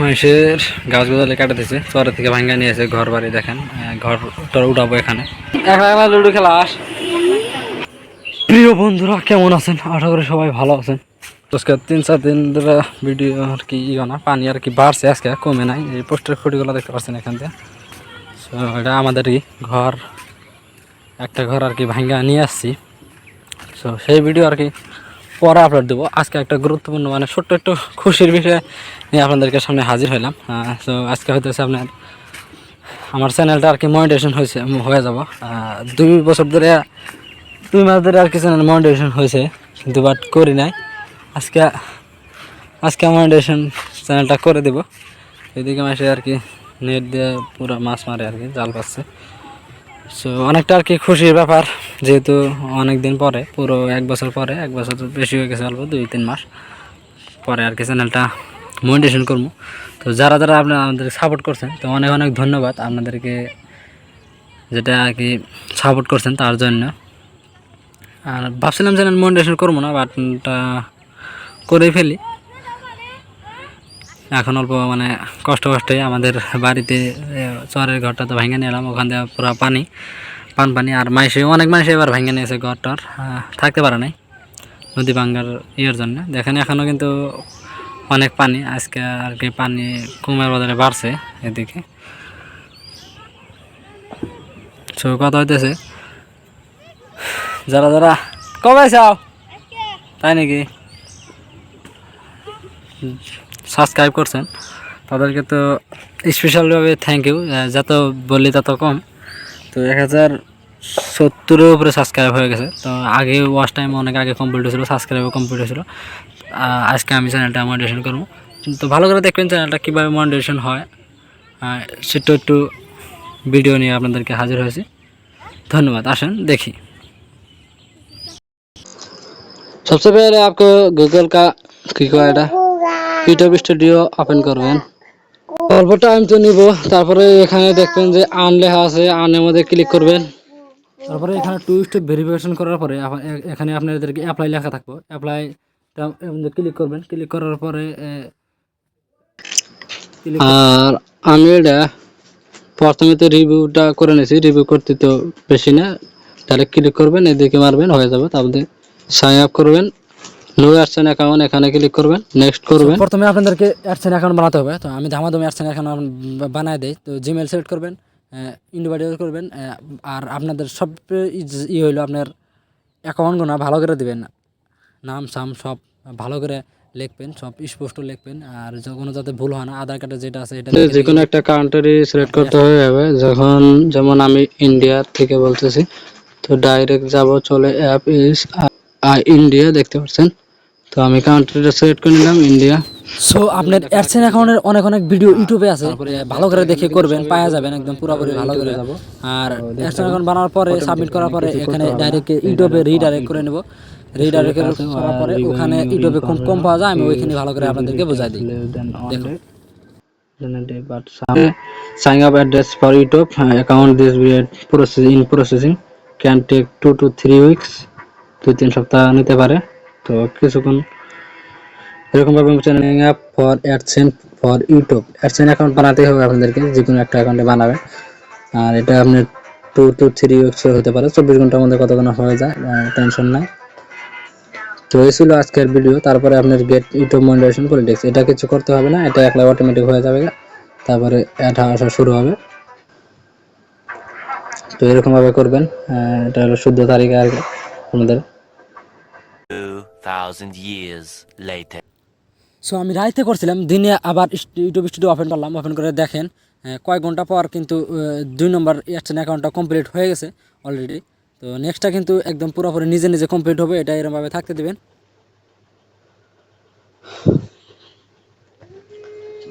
মানুষের গাছ গোদালে কাটে দিছে চরে থেকে ভাঙ্গা নিয়ে এসে ঘর বাড়ি দেখেন ঘর টর উঠাবো এখানে। লুডো খেলা আস। প্রিয় বন্ধুরা কেমন আছেন? আশা করি সবাই ভালো আছেন। আজকে তিন চার দিন ধরে ভিডিও আর কি ইয়ে না পানি আর কি বাড়ছে আজকে কমে নাই। এই পোস্টের খুঁটিগুলো দেখতে পাচ্ছেন এখান থেকে So, এটা আমাদেরই ঘর একটা ঘর আর কি ভাঙ্গা নিয়ে আসছি। সো সেই ভিডিও আর কি পরে আপলোড দেবো। আজকে একটা গুরুত্বপূর্ণ মানে ছোট্ট একটু খুশির বিষয় নিয়ে আপনাদেরকে সামনে হাজির হলাম তো আজকে হইতেছে আপনার, আমার চ্যানেলটা আর কি মনিটেশন হয়েছে হয়ে যাব। দুই বছর ধরে, দুই মাস ধরে আর কি চ্যানেল মনিটেশন হয়েছে, কিন্তু বাট করি নাই। আজকে আজকে মনিটেশন চ্যানেলটা করে দেবো। এদিকে মাসে আর কি নেট দিয়ে পুরো মাছ মারে আর কি, জাল পাচ্ছে। সো অনেকটা আর কি খুশির ব্যাপার, যেহেতু অনেক দিন পরে, পুরো এক বছর পরে, এক বছর বেশি হয়ে গেছে অল্প, দুই, তিন মাস। পরে আর কি চ্যানেলটা মনিটেশন করব। তো যারা যারা আপনারা আমাদের সাপোর্ট করছেন, তো অনেক অনেক ধন্যবাদ আপনাদেরকে যেটা আর কি সাপোর্ট করছেন তার জন্য। আর ভাবছিলাম চ্যানেল মনিটেশন করব না বাট ওটা করেই ফেলি। এখন অল্প মানে কষ্ট কষ্টে আমাদের বাড়িতে চরের ঘরটা তো ভেঙে নিলাম, ওখান থেকে পুরো পানি, পান পানি আর মাইসে, অনেক মানুষ এবার ভেঙে নিয়েছে ঘরটার থাকতে পারে নাই নদী ভাঙ্গার ইয়ের জন্য। দেখেন এখনও কিন্তু অনেক পানি, আজকে আর কি পানি কমের বদলে বাড়ছে এদিকে। সো কথা হইতেছে, যারা যারা কবে চাও তাই নাকি? সাবস্ক্রাইব করছেন তাদেরকে তো স্পেশালভাবে থ্যাংক ইউ যত বললি তত কম তো এক হাজার সত্তরের উপরে সাবস্ক্রাইব হয়ে গেছে তো আগে ওয়াচ টাইম অনেক আগে কমপ্লিট হয়েছিল সাবস্ক্রাইবও কমপ্লিট হয়েছিল আহ, আজকে আমি চ্যানেলটা মনিটেশন করবো তো ভালো করে দেখবেন চ্যানেলটা কীভাবে মনিটেশন হয় আহ, সেটা একটু ভিডিও নিয়ে আপনাদেরকে হাজির হয়েছি ধন্যবাদ আসেন দেখি सबसे पहले आपको गूगल का কি কয় এটা ইউটিউব স্টুডিও ওপেন করবেন। অল্প টাইম তো নিব তারপরে এখানে দেখবেন যে আন লেখা আছে আনের মধ্যে ক্লিক করবেন। তারপরে এখানে টু স্টেপ ভেরিফিকেশন করার পরে এখানে আপনাদেরকে অ্যাপ্লাই লেখা থাকব। অ্যাপ্লাই ক্লিক করবেন। ক্লিক করার পরে আর আমি এটা প্রথমে তো রিভিউটা করে নিয়েছি রিভিউ করতে তো বেশি না। ডাইরেক্ট ক্লিক করবেন এদিকে মারবেন হয়ে যাবে। তারপরে সাইন আপ করবেন। নো অ্যাডসেন অ্যাকাউন্ট এখানে ক্লিক করবেন নেক্সট করবেন। প্রথমে আপনাদেরকে অ্যাডসেন অ্যাকাউন্ট বানাতে হবে। তো আমি ধামাধুমি অ্যাডসেন অ্যাকাউন্ট বানায় দেই। তো জিমেল সিলেক্ট করবেন ইনভাইট করবেন আর আপনাদের সব ই হইল আপনার অ্যাকাউন্টগুলো ভালো করে দিবেন। নাম সাম সব ভালো করে লিখবেন সব স্পষ্ট লিখবেন আর যখন যাতে ভুল হয় না আধার কার্ডে যেটা আছে এটা যে কোনো একটা কান্ট্রি সিলেক্ট করতে হয়ে যাবে। যখন যেমন আমি ইন্ডিয়া থেকে বলতেছি তো ডাইরেক্ট যাব চলে অ্যাপ ইস ইজ ইন্ডিয়া দেখতে পাচ্ছেন? তো আমি কান্ট্রিটা সিলেক্ট করে নিলাম ইন্ডিয়া সো আপনার অ্যাডসেন অ্যাকাউন্টের অনেক অনেক ভিডিও ইউটিউবে আছে। ভালো করে দেখে করবেন পাওয়া যাবেন একদম পুরোপুরি ভালো করে। আর অ্যাডসেন অ্যাকাউন্ট বানানোর পরে সাবমিট করার পরে এখানে ডাইরেক্ট ইউটিউবে রিডাইরেক্ট করে নেব। রিডাইরেক্ট করার পরে ওখানে ইউটিউবে কম কম পাওয়া যায় আমি ওইখানে ভালো করে আপনাদেরকে বোঝাই দিই। দেখুন। sign up address for youtube uh, account this period process in processing. Can take two to three weeks দুই তিন সপ্তাহ নিতে পারে। তো কিছুক্ষণ এরকম ভাবে channel app for AdSense for YouTube AdSense account বানাতেই হবে আপনাদেরকে, যে কোনো একটা অ্যাকাউন্টে বানাবেন আর এটা আপনার টু টু থ্রি উইক্স হতে পারে। চব্বিশ ঘণ্টার মধ্যে কতক্ষণ হয়ে যায় টেনশন নাই। তো এই ছিল আজকের ভিডিও তারপরে আপনার গেট ইউটিউব মনিটাইজেশন পলিটিক্স এটা কিছু করতে হবে না, এটা একলা অটোমেটিক হয়ে যাবে। তারপরে অ্যাড আসা শুরু হবে। তো এরকম ভাবে করবেন। এটা হলো শুদ্ধ তারিখে আর কি, আমাদের। 2,000 years later. সো আমি রাইতে করছিলাম দিনে আবার ইউটিউব স্টুডিও ওপেন করলাম ওপেন করে দেখেন কয়েক ঘণ্টা পর কিন্তু দুই নম্বর এয়ারটেল অ্যাকাউন্টটা কমপ্লিট হয়ে গেছে অলরেডি তো নেক্সটটা কিন্তু একদম পুরোপুরি নিজে নিজে কমপ্লিট হবে এটা এরকমভাবে থাকতে দেবেন।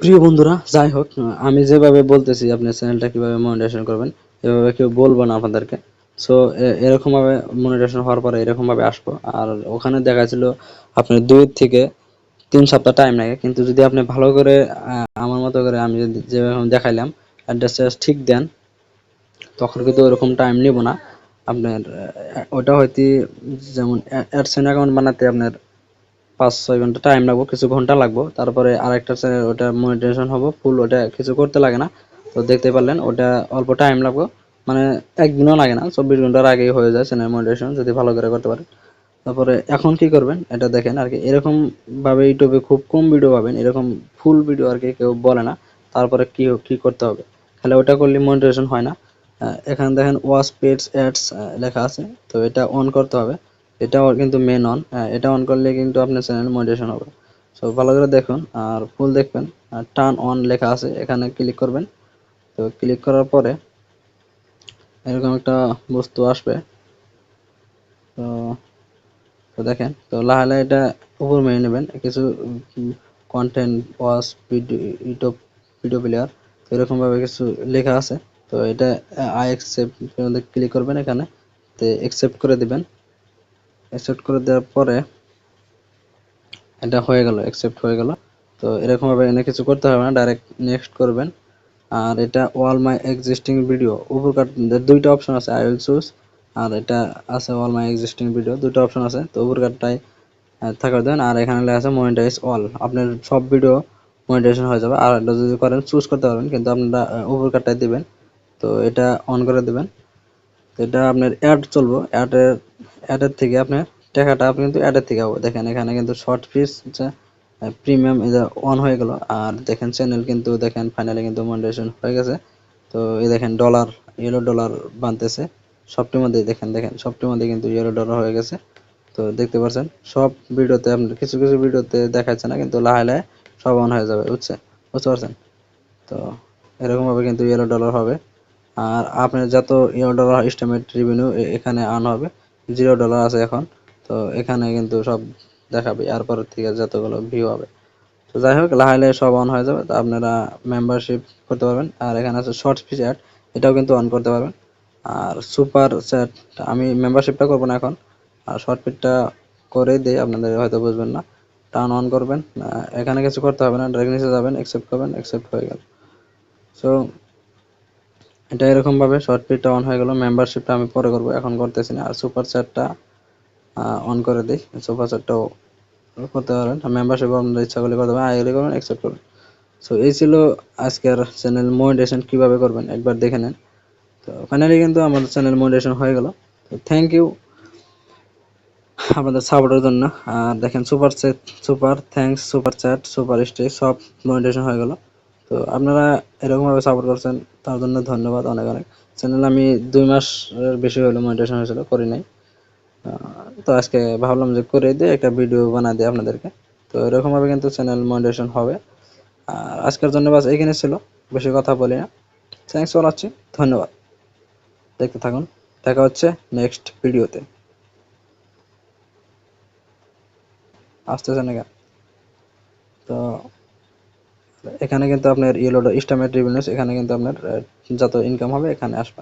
প্রিয় বন্ধুরা যাই হোক আমি যেভাবে বলতেছি আপনি চ্যানেলটা কীভাবে মনিটাইজেশন করবেন এভাবে কেউ বলব না আপনাদেরকে। সো এরকমভাবে মনিটাইজেশন হওয়ার পরে এরকমভাবে আসব। আর ওখানে দেখা ছিল আপনার দুই থেকে তিন সপ্তাহ টাইম লাগে। কিন্তু যদি আপনি ভালো করে আমার মতো করে আমি যদি যেভাবে দেখাইলাম অ্যাড্রেসটা ঠিক দেন, তখন কিন্তু ওরকম টাইম নিব না। আপনার ওটা হয়তো যেমন অ্যাডসেন অ্যাকাউন্ট বানাতে আপনার পাঁচ, ছয় ঘণ্টা টাইম লাগবে, কিছু ঘণ্টা লাগবে। তারপরে আরেকটা ওটা মনিটাইজেশন হবে ফুল ওটা কিছু করতে লাগে না। তো দেখতে পারলেন, ওটা অল্প টাইম লাগবে। মানে একদিনও লাগে না, চব্বিশ ঘণ্টার আগেই হয়ে যায় চ্যানেল মনিটাইজেশন যদি ভালো করে করতে পারেন। তারপরে এখন কি করবেন, এটা দেখেন আর কি, এরকম ভাবে ইউটিউবে খুব কম ভিডিও পাবেন, এরকম ফুল ভিডিও আর কি কেউ বলে না, তারপরে কি কি করতে হবে। তাহলে ওটা করলে মনিটাইজেশন হয় না। এখানে দেখেন ওয়াচ পেডস অ্যাডস লেখা আছে, তো এটা অন করতে হবে। এটা কিন্তু মেন অন এটা অন করলে কিন্তু আপনার চ্যানেল মনিটাইজেশন হবে। সো ভালো করে দেখুন, আর ফুল দেখবেন টার্ন অন লেখা আছে, এখানে ক্লিক করবেন। তো ক্লিক করার পরে এরকম একটা বস্তু আসবে। তো তো দেখেন, তো লাহে এটা উপর মেনে নেবেন। কিছু content watch video video player তো এরকম ভাবে কিছু লেখা আছে। তো এটা আই অ্যাকসেপ্ট ক্লিক করবেন এখানে। তো অ্যাকসেপ্ট করে দিবেন। অ্যাকসেপ্ট করে দেওয়ার পরে এটা হয়ে গেল অ্যাকসেপ্ট হয়ে গেল। তো এরকম ভাবে এনে কিছু করতে হবে না ডাইরেক্ট নেক্সট করবেন। আর এটা অল মাই এক্সিস্টিং ভিডিও উপরকার দুইটা অপশন আছে আই উইল চুজ আর এটা আছে অল মাই এক্সিস্টিং ভিডিও দুটো অপশন আছে। তো উপরকারটাই থাকা দেন, আর এখানে আছে মনিটাইজ অল আপনার সব ভিডিও মনিটাইজেশন হয়ে যাবে। আর এটা যদি করেন চুজ করতে পারবেন, কিন্তু আপনারা উপরকারটাই দিবেন। তো এটা অন করে দেবেন। এটা আপনার অ্যাড চলবো। অ্যাডের অ্যাডের থেকে আপনার টাকাটা আপনি কিন্তু অ্যাডের থেকে পাবো দেখেন এখানে কিন্তু শর্ট পিস প্রিমিয়াম অন হয়ে গেল। আর দেখেন চ্যানেল কিন্তু, দেখেন ফাইনালি কিন্তু মনিটাইজেশন হয়ে গেছে। তো এই দেখেন ডলার ইয়েলো ডলার বানতেছে। সবটির মধ্যে দেখেন দেখেন, সবটির মধ্যে কিন্তু ইয়েলো ডলার হয়ে গেছে। তো দেখতে পাচ্ছেন সব ভিডিওতে আপনার কিছু কিছু ভিডিওতে দেখাচ্ছে না, কিন্তু লাহে লাহে সব অন হয়ে যাবে, বুঝছে? বুঝতে পারছেন? তো এরকমভাবে কিন্তু ইয়েলো ডলার হবে। আর আপনার যত ইয়েলো ডলার এস্টিমেট রেভিনিউ এখানে আর্ন হবে জিরো ডলার আছে এখন। তো এখানে কিন্তু সব দেখাবে এরপর থেকে যতগুলো ভিউ হবে। তো যাই হোক, লাহে লাহে সব অন হয়ে যাবে, তো আপনারা মেম্বারশিপ করতে পারবেন। আর এখানে আছে শর্ট ফি চ্যাট এটাও কিন্তু অন করতে পারবেন। আর সুপার চ্যাট আমি মেম্বারশিপটা করব না এখন। আর শর্ট ফিটটা করে দিই আপনাদের হয়তো বুঝবেন না। টার্ন অন করবেন এখানে কিছু করতে হবে না ডাইরেক্ট নিচে যাবেন অ্যাকসেপ্ট করবেন অ্যাকসেপ্ট হয়ে গেল। সো এটা এরকম ভাবে শর্ট ফিটটা অন হয়ে গেল মেম্বারশিপটা আমি পরে করব, এখন করতেছি না। আর সুপার চ্যাটটা অন করে দিই। সুপার চ্যাটটাও করতে পারবেন মেম্বারশিপ আপনার ইচ্ছা করলে করতে পারেন করবেন অ্যাকসেপ্ট করবেন সো এই ছিল আজকের চ্যানেল মনিটেশন কীভাবে করবেন, একবার দেখে নেন। তো ফাইনালি কিন্তু আমাদের চ্যানেল মনিটেশন হয়ে গেল। তো থ্যাংক ইউ আপনাদের সাপোর্টের জন্য। আর দেখেন super chat super thanks super chat super stay সব মনিটেশন হয়ে গেল। তো, আপনারা এরকমভাবে সাপোর্ট করছেন, তার জন্য ধন্যবাদ অনেক অনেক। চ্যানেল আমি দুই মাসের বেশি হলো মনিটেশন হয়েছিল, করি নাই। তো আজকে ভাবলাম যে করে দিয়ে একটা ভিডিও বানা দিই আপনাদেরকে। তো এরকমভাবে কিন্তু চ্যানেল মনিটেশন হবে। আর আজকের জন্য বাস এখানে ছিল। বেশি কথা বলি না। থ্যাংকস ফর ওয়াচিং ধন্যবাদ। দেখতে থাকুন। দেখা হচ্ছে নেক্সট ভিডিওতে আসতেছে না? তো এখানে কিন্তু আপনার ইয়েলো স্টামেট রিভিনিউস এখানে কিন্তু আপনার যত ইনকাম হবে এখানে আসবে।